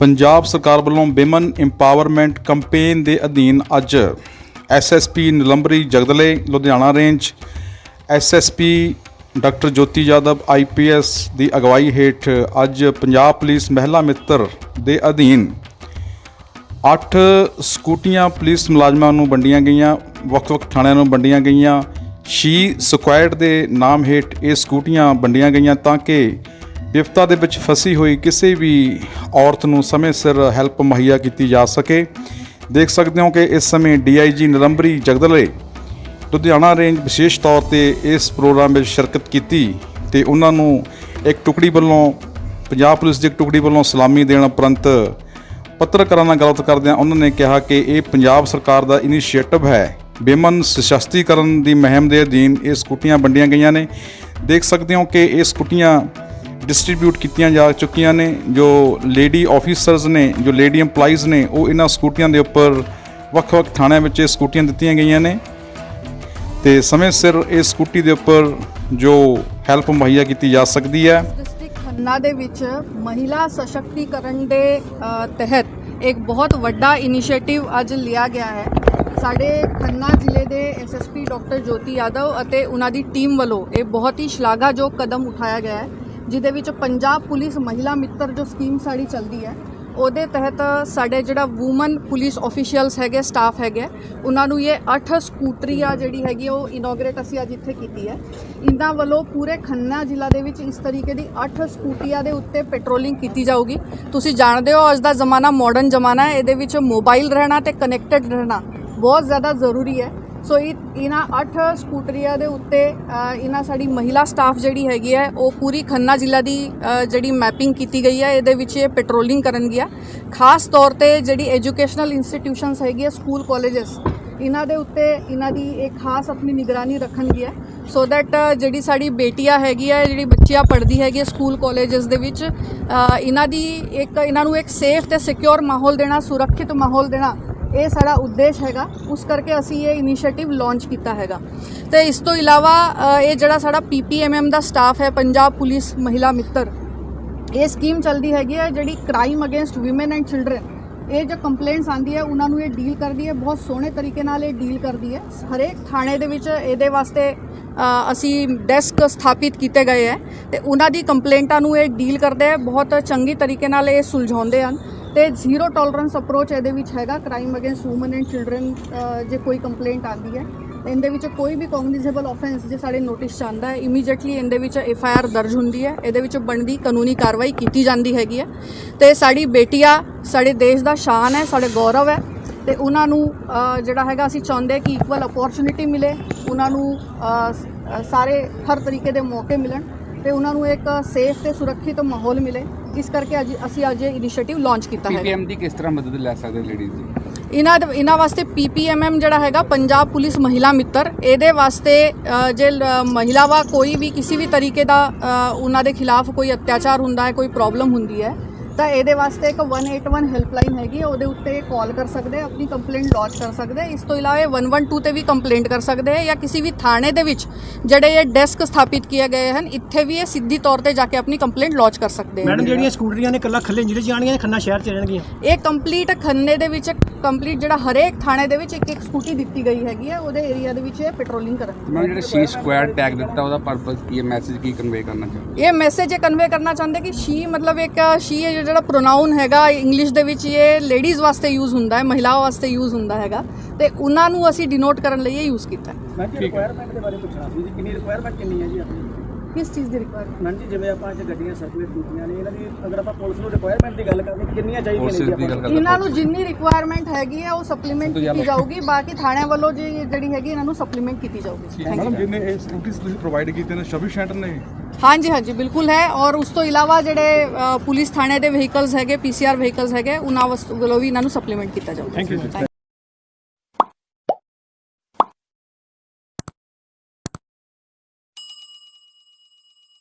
ਪੰਜਾਬ ਸਰਕਾਰ ਵੱਲੋਂ women empowerment campaign ਦੇ ਅਧੀਨ ਅੱਜ SSP Nilambari Jagdale, Ludhiana range SSP doctor Jyoti Yadav IPS ਦੀ ਅਗਵਾਈ ਹੇਠ ਅੱਜ ਪੰਜਾਬ ਪੁਲਿਸ ਮਹਿਲਾ ਮਿੱਤਰ ਦੇ ਅਧੀਨ 8 ਸਕੂਟੀਆਂ ਪੁਲਿਸ ਮੁਲਾਜ਼ਮਾਂ ਨੂੰ ਵੰਡੀਆਂ ਗਈਆਂ, ਵੱਖ-ਵੱਖ ਥਾਣਿਆਂ ਨੂੰ ਵੰਡੀਆਂ ਗਈਆਂ ਸ਼ੀ ਸਕੁਐਡ ਦੇ ਨਾਮ ਹੇਠ ਇਹ ਸਕੂਟੀਆਂ ਵੰਡੀਆਂ ਗਈਆਂ ਤਾਂ ਕਿ ਵਿਪਤਾ ਦੇ ਵਿੱਚ ਫਸੀ ਹੋਈ ਕਿਸੇ ਵੀ ਔਰਤ ਨੂੰ ਸਮੇਂ ਸਿਰ ਹੈਲਪ ਮੁਹੱਈਆ ਕੀਤੀ ਜਾ ਸਕੇ। ਦੇਖ ਸਕਦੇ ਹੋ ਕਿ ਇਸ ਸਮੇਂ ਡੀਆਈਜੀ ਨਿਲੰਬਰੀ ਜਗਦਲੇ, ਲੁਧਿਆਣਾ ਰੇਂਜ ਵਿਸ਼ੇਸ਼ ਤੌਰ ਤੇ ਇਸ ਪ੍ਰੋਗਰਾਮ ਵਿੱਚ ਸ਼ਿਰਕਤ ਕੀਤੀ ਤੇ ਉਹਨਾਂ ਨੂੰ ਇੱਕ ਟੁਕੜੀ ਵੱਲੋਂ, ਪੰਜਾਬ ਪੁਲਿਸ ਦੀ ਇੱਕ ਟੁਕੜੀ ਵੱਲੋਂ ਸਲਾਮੀ ਦੇਣ ਉਪਰੰਤ ਪੱਤਰਕਾਰਾਂ ਨਾਲ ਗੱਲਬਾਤ ਕਰਦਿਆਂ ਉਹਨਾਂ ਨੇ ਕਿਹਾ ਕਿ ਇਹ ਪੰਜਾਬ ਸਰਕਾਰ ਦਾ ਇਨੀਸ਼ੀਏਟਿਵ ਹੈ। ਬੇਮਨ ਸਸ਼ਕਤੀਕਰਨ ਦੀ ਮੁਹਿੰਮ ਦੇ ਅਧੀਨ ਇਹ ਸਕੂਟੀਆਂ ਵੰਡੀਆਂ ਗਈਆਂ ਨੇ। ਦੇਖ ਸਕਦੇ ਹੋ ਕਿ ਇਹ ਸਕੂਟੀਆਂ ਡਿਸਟ੍ਰੀਬਿਊਟ ਕੀਤੀਆਂ ਜਾ ਚੁੱਕੀਆਂ ਨੇ, ਜੋ ਲੇਡੀ ਆਫੀਸਰਸ ਨੇ, ਜੋ ਲੇਡੀ EMPLOYEES ਨੇ, ਉਹ ਇਹਨਾਂ ਸਕੂਟੀਆਂ ਦੇ ਉੱਪਰ ਵੱਖ-ਵੱਖ ਥਾਣਿਆਂ ਵਿੱਚ ਇਹ ਸਕੂਟੀਆਂ ਦਿੱਤੀਆਂ ਗਈਆਂ ਨੇ। ਤੇ ਸਮੇਂ ਸਿਰ ਇਹ ਸਕੂਟੀ ਦੇ ਉੱਪਰ ਜੋ ਹੈਲਪ ਮੁਹੱਈਆ ਕੀਤੀ ਜਾ ਸਕਦੀ ਹੈ। ਡਿਸਟ੍ਰਿਕਟ ਖੰਨਾ ਦੇ ਵਿੱਚ ਮਹਿਲਾ ਸਸ਼ਕਤੀਕਰਨ ਦੇ ਤਹਿਤ ਇੱਕ ਬਹੁਤ ਵੱਡਾ ਇਨੀਸ਼ੀਏਟਿਵ ਅੱਜ ਲਿਆ ਗਿਆ ਹੈ। ਸਾਡੇ ਖੰਨਾ ਜ਼ਿਲ੍ਹੇ ਦੇ ਐਸਐਸਪੀ ਡਾਕਟਰ ਜੋਤੀ ਯਾਦਵ ਅਤੇ ਉਹਨਾਂ ਦੀ ਟੀਮ ਵੱਲੋਂ ਇਹ ਬਹੁਤ ਹੀ ਸ਼ਲਾਘਾਯੋਗ ਕਦਮ ਉਠਾਇਆ ਗਿਆ ਹੈ। ਜਿਹਦੇ ਵਿੱਚ ਪੰਜਾਬ ਪੁਲਿਸ ਮਹਿਲਾ ਮਿੱਤਰ ਜੋ ਸਕੀਮ ਸਾਡੀ ਚੱਲਦੀ ਹੈ, ਉਹਦੇ ਤਹਿਤ ਸਾਡੇ ਜਿਹੜਾ ਔਮਨ ਪੁਲਿਸ ਆਫੀਸ਼ੀਅਲਸ ਹੈਗੇ ਸਟਾਫ ਹੈਗੇ, ਉਹਨਾਂ ਨੂੰ ਇਹ 8 ਸਕੂਟਰੀਆਂ ਜਿਹੜੀ ਹੈਗੀ ਉਹ ਇਨੋਗਰੇਟ ਅਸੀਂ ਅੱਜ ਇੱਥੇ ਕੀਤੀ ਹੈ। ਇਹਨਾਂ ਵੱਲੋਂ ਪੂਰੇ ਖੰਨਾ ਜ਼ਿਲ੍ਹਾ ਦੇ ਵਿੱਚ ਇਸ ਤਰੀਕੇ ਦੀ 8 ਸਕੂਟਰੀਆਂ ਦੇ ਉੱਤੇ ਪੈਟਰੋਲਿੰਗ ਕੀਤੀ ਜਾਊਗੀ। ਤੁਸੀਂ ਜਾਣਦੇ ਹੋ, ਅੱਜ ਦਾ ਜ਼ਮਾਨਾ ਮਾਡਰਨ ਜ਼ਮਾਨਾ ਹੈ, ਇਹਦੇ ਵਿੱਚ ਮੋਬਾਈਲ ਰਹਿਣਾ ਤੇ ਕਨੈਕਟਡ ਰਹਿਣਾ ਬਹੁਤ ਜ਼ਿਆਦਾ ਜ਼ਰੂਰੀ ਹੈ। ਸੋ ਇਹ ਇਹਨਾਂ 8 ਸਕੂਟਰੀਆਂ ਦੇ ਉੱਤੇ ਇਹਨਾਂ ਸਾਡੀ ਮਹਿਲਾ ਸਟਾਫ ਜਿਹੜੀ ਹੈਗੀ ਹੈ, ਉਹ ਪੂਰੀ ਖੰਨਾ ਜ਼ਿਲ੍ਹਾ ਦੀ ਜਿਹੜੀ ਮੈਪਿੰਗ ਕੀਤੀ ਗਈ ਹੈ, ਇਹਦੇ ਵਿੱਚ ਇਹ ਪੈਟਰੋਲਿੰਗ ਕਰਨਗੀਆਂ ਖਾਸ ਤੌਰ ਤੇ ਜਿਹੜੀ ਐਜੂਕੇਸ਼ਨਲ ਇੰਸਟੀਟਿਊਸ਼ਨਸ ਹੈਗੀਆਂ ਸਕੂਲ ਕਾਲਜਸ ਇਹਨਾਂ ਦੇ ਉੱਤੇ ਇਹਨਾਂ ਦੀ ਇੱਕ ਖਾਸ ਆਪਣੀ ਨਿਗਰਾਨੀ ਰੱਖਣਗੀਆਂ ਸੋ ਦੈਟ ਜਿਹੜੀ ਸਾਡੀ ਬੇਟੀਆਂ ਹੈਗੀ ਹੈ, ਜਿਹੜੀ ਬੱਚੀਆਂ ਪੜ੍ਹਦੀ ਹੈਗੀ ਹੈ ਸਕੂਲ ਕਾਲਜਸ ਦੇ ਵਿੱਚ ਇਹਨਾਂ ਦੀ ਇੱਕ, ਇਹਨਾਂ ਨੂੰ ਇੱਕ ਸੇਫ ਤੇ ਸਿਕਿਉਰ ਮਾਹੌਲ ਦੇਣਾ, ਸੁਰੱਖਿਅਤ ਮਾਹੌਲ ਦੇਣਾ ਇਹ ਸਾਡਾ ਉਦੇਸ਼ ਹੈਗਾ। ਉਸ ਕਰਕੇ ਅਸੀਂ ਇਹ ਇਨੀਸ਼ੀਏਟਿਵ ਲਾਂਚ ਕੀਤਾ ਹੈਗਾ। ਤੇ ਇਸ ਤੋਂ ਇਲਾਵਾ ਇਹ ਜਿਹੜਾ ਸਾਡਾ ਪੀਪੀਐਮਐਮ ਦਾ ਸਟਾਫ ਹੈ, ਪੰਜਾਬ ਪੁਲਿਸ ਮਹਿਲਾ ਮਿੱਤਰ, ਇਹ ਸਕੀਮ ਚੱਲਦੀ ਹੈਗੀ ਹੈ, ਜਿਹੜੀ crime against women and children ਇਹ ਜੋ ਕੰਪਲੇਂਟਸ ਆਂਦੀ ਹੈ, ਉਹਨਾਂ ਨੂੰ ਇਹ ਡੀਲ ਕਰਦੀ ਹੈ, ਬਹੁਤ ਸੋਹਣੇ ਤਰੀਕੇ ਨਾਲ ਇਹ ਡੀਲ ਕਰਦੀ ਹੈ। ਹਰੇਕ ਥਾਣੇ ਦੇ ਵਿੱਚ ਇਹਦੇ ਵਾਸਤੇ ਅਸੀਂ ਡੈਸਕ ਸਥਾਪਿਤ ਕੀਤੇ ਗਏ ਹੈ। ਤੇ ਉਹਨਾਂ ਦੀ ਕੰਪਲੇਂਟਾਂ ਨੂੰ ਇਹ ਡੀਲ ਕਰਦੇ ਹੈ, ਬਹੁਤ ਚੰਗੀ ਤਰੀਕੇ ਨਾਲ ਇਹ ਸੁਲਝਾਉਂਦੇ ਹਨ। ਤੇ ਜ਼ੀਰੋ ਟੋਲਰੈਂਸ ਅਪਰੋਚ ਇਹਦੇ ਵਿੱਚ ਹੈਗਾ। Crime against women and children ਜੇ ਕੋਈ ਕੰਪਲੇਂਟ ਆਂਦੀ ਹੈ ਇਹਦੇ ਵਿੱਚ ਕੋਈ ਵੀ ਕੌਗਨੀਜ਼ੇਬਲ ਆਫੈਂਸ ਜੇ ਸਾਡੇ ਨੋਟਿਸ ਆਂਦਾ ਹੈ ਇਮੀਡੀਏਟਲੀ ਇਹਦੇ ਵਿੱਚ ਐਫ ਆਈ ਆਰ ਦਰਜ ਹੁੰਦੀ ਹੈ। ਇਹਦੇ ਵਿੱਚ ਬਣਦੀ ਕਾਨੂੰਨੀ ਕਾਰਵਾਈ ਕੀਤੀ ਜਾਂਦੀ ਹੈਗੀ ਹੈ। ਤੇ ਸਾਡੀ ਬੇਟੀਆ, ਸਾਡੇ ਦੇਸ਼ ਦਾ ਸ਼ਾਨ ਹੈ, ਸਾਡੇ ਗੌਰਵ ਹੈ। ਤੇ ਉਹਨਾਂ ਨੂੰ ਜਿਹੜਾ ਹੈਗਾ ਅਸੀਂ ਚਾਹੁੰਦੇ ਕਿ ਇਕੁਅਲ ਅਪੋਰਚੁਨਿਟੀ ਮਿਲੇ। ਉਹਨਾਂ ਨੂੰ ਸਾਰੇ ਹਰ ਤਰੀਕੇ ਦੇ ਮੌਕੇ ਮਿਲਣ। ਤੇ ਉਹਨਾਂ ਨੂੰ ਇੱਕ ਸੇਫ ਤੇ ਸੁਰੱਖਿਅਤ ਮਾਹੌਲ ਮਿਲੇ। ਇਸ ਕਰਕੇ ਅੱਜ ਅਸੀਂ ਅੱਜ ਇਹ ਇਨੀਸ਼ੀਏਟਿਵ ਲਾਂਚ ਕੀਤਾ ਹੈ ਪੀਪੀਐਮ ਦੀ ਕਿਸ ਤਰ੍ਹਾਂ ਮਦਦ ਲੈ ਸਕਦੇ ਲੇਡੀਜ਼ ਦੀ ਇਹਨਾਂ ਇਹਨਾਂ ਵਾਸਤੇ ਪੀਪੀਐਮਐਮ ਜਿਹੜਾ ਹੈਗਾ ਪੰਜਾਬ ਪੁਲਿਸ ਮਹਿਲਾ ਮਿੱਤਰ। ਇਹਦੇ ਵਾਸਤੇ ਅ, ਜੇ ਲ- ਮਹਿਲਾ ਵਾ ਕੋਈ ਵੀ ਕਿਸੇ ਵੀ ਤਰੀਕੇ ਦਾ ਅ, ਉਹਨਾਂ ਦੇ ਖਿਲਾਫ ਕੋਈ ਅਤਿਆਚਾਰ ਹੁੰਦਾ ਹੈ ਕੋਈ ਪ੍ਰੋਬਲਮ ਹੁੰਦੀ ਹੈ ਤਾਂ ਇਹਦੇ ਵਾਸਤੇ ਇੱਕ 181 ਹੈਲਪਲਾਈਨ ਹੈਗੀ ਉਹਦੇ ਉੱਤੇ ਕਾਲ ਕਰ ਸਕਦੇ ਆ ਆਪਣੀ ਕੰਪਲੇਂਟ ਲੌਂਚ ਕਰ ਸਕਦੇ ਆ। ਇਸ ਤੋਂ ਇਲਾਵਾ ਇਹ 112 ਤੇ ਵੀ ਕੰਪਲੇਂਟ ਕਰ ਸਕਦੇ ਆ ਜਾਂ ਕਿਸੇ ਵੀ ਥਾਣੇ ਦੇ ਵਿੱਚ ਜਿਹੜੇ ਇਹ ਡੈਸਕ ਸਥਾਪਿਤ ਕੀਤੇ ਗਏ ਹਨ ਇੱਥੇ ਵੀ ਇਹ ਸਿੱਧੀ ਤੌਰ ਤੇ ਜਾ ਕੇ ਆਪਣੀ ਕੰਪਲੇਂਟ ਲੌਂਚ ਕਰ ਸਕਦੇ ਆ। ਮੈਡਮ ਜਿਹੜੀਆਂ ਸਕੂਟਰੀਆਂ ਨੇ ਕੱਲਾ ਖੱਲੇ ਜ਼ਿਲ੍ਹੇ 'ਚ ਜਾਣਗੀਆਂ ਜਾਂ ਖੰਨਾ ਸ਼ਹਿਰ 'ਚ ਰਹਿਣਗੀਆਂ? ਇਹ ਕੰਪਲੀਟ ਖੰਨੇ ਦੇ ਵਿੱਚ ਕੰਪਲੀਟ ਜਿਹੜਾ ਹਰੇਕ ਥਾਣੇ ਦੇ ਵਿੱਚ ਇੱਕ ਇੱਕ ਸਕੂਟੀ ਦਿੱਤੀ ਗਈ ਹੈਗੀ ਹੈ ਉਹਦੇ ਏਰੀਆ ਦੇ ਵਿੱਚ ਇਹ ਪੈਟਰੋਲਿੰਗ ਕਰਨ ਮੈਂ ਜਿਹੜਾ ਸੀ ਸਕੁਐਡ ਟੈਗ ਦਿੱਤਾ ਉਹਦਾ ਪਰਪਸ ਕੀ ਹੈ? ਮੈਸੇਜ ਕੀ ਕਨਵੇ ਕਰਨਾ ਚਾਹੁੰਦੇ ਇਹ ਮੈਸੇਜ ਇਹ ਕਨਵੇ ਕਰਨਾ ਚਾਹੁੰਦੇ ਕਿ ਸ਼ੀ ਮਤਲਬ ਇੱਕ ਸ਼ੀ ਹੈ ਜਿਹੜਾ ਪ੍ਰੋਨਾਊਨ ਹੈਗਾ ਇੰਗਲਿਸ਼ ਦੇ ਵਿੱਚ ਇਹ ਲੇਡੀਜ਼ ਵਾਸਤੇ ਯੂਜ਼ ਹੁੰਦਾ ਹੈ ਮਹਿਲਾਵਾਂ ਵਾਸਤੇ ਯੂਜ਼ ਹੁੰਦਾ ਹੈਗਾ। ਤੇ ਉਹਨਾਂ ਨੂੰ ਅਸੀਂ ਡਿਨੋਟ ਕਰਨ ਲਈ ਇਹ ਯੂਜ਼ ਕੀਤਾ ਹੈ। ਮੈਂ ਜੀ ਰਿਕੁਆਇਰਮੈਂਟ ਦੇ ਬਾਰੇ ਪੁੱਛਣਾ ਸੀ ਜੀ ਕਿੰਨੀ ਰਿਕੁਆਇਰਮੈਂਟ ਕਿੰਨੀ ਹੈ ਜੀ ਆਪਣੀ? ਕਿਸ ਚੀਜ਼ ਦੀ ਰਿਕੁਆਇਰਮੈਂਟ ਮੈਡਮ ਜੀ ਜਿਵੇਂ ਆਪਾਂ ਅੱਜ ਗੱਡੀਆਂ ਸਰਕੂਲੇਟ ਕੀਤੀਆਂ ਨੇ ਇਹਨਾਂ ਦੀ ਅਗਰ ਆਪਾਂ ਪੁਲਿਸ ਨੂੰ ਰਿਕੁਆਇਰਮੈਂਟ ਦੀ ਗੱਲ ਕਰਦੇ ਕਿੰਨੀਆਂ ਚਾਹੀਦੀਆਂ ਨੇ ਜੀ ਆਪਾਂ ਇਹਨਾਂ ਨੂੰ ਜਿੰਨੀ ਰਿਕੁਆਇਰਮੈਂਟ ਹੈਗੀ ਹੈ ਉਹ ਸਪਲੀਮੈਂਟ ਕੀਤੀ ਜਾਊਗੀ ਬਾਕੀ ਥਾਣਿਆਂ ਵੱਲੋਂ ਜੀ ਜਿਹੜੀ ਹੈਗੀ ਇਹਨਾਂ ਨੂੰ ਸਪਲੀਮੈਂਟ ਕੀਤੀ ਜਾਊਗੀ। ਥੈਂਕ ਯੂ ਮੈਡਮ ਜਿੰਨੇ ਇਹ ਸਕੂਟੀਜ਼ ਤੁਸੀਂ ਪ੍ਰੋਵਾਈਡ ਕੀਤੇ ਨੇ ਸਫੀਸ਼ੀਐਂਟ ਨੇ? ਹਾਂਜੀ ਹਾਂਜੀ ਬਿਲਕੁਲ ਹੈ। ਔਰ ਉਸ ਤੋਂ ਇਲਾਵਾ ਜਿਹੜੇ ਪੁਲਿਸ ਥਾਣੇ ਦੇ ਵਹੀਕਲਸ ਹੈਗੇ ਪੀਸੀਆਰ ਵਹੀਕਲਸ ਹੈਗੇ ਉਹਨਾਂ ਵੱਲੋਂ ਵੀ ਇਹਨਾਂ ਨੂੰ ਸਪਲੀਮੈਂਟ ਕੀਤਾ ਜਾਊਗਾ. Thank you.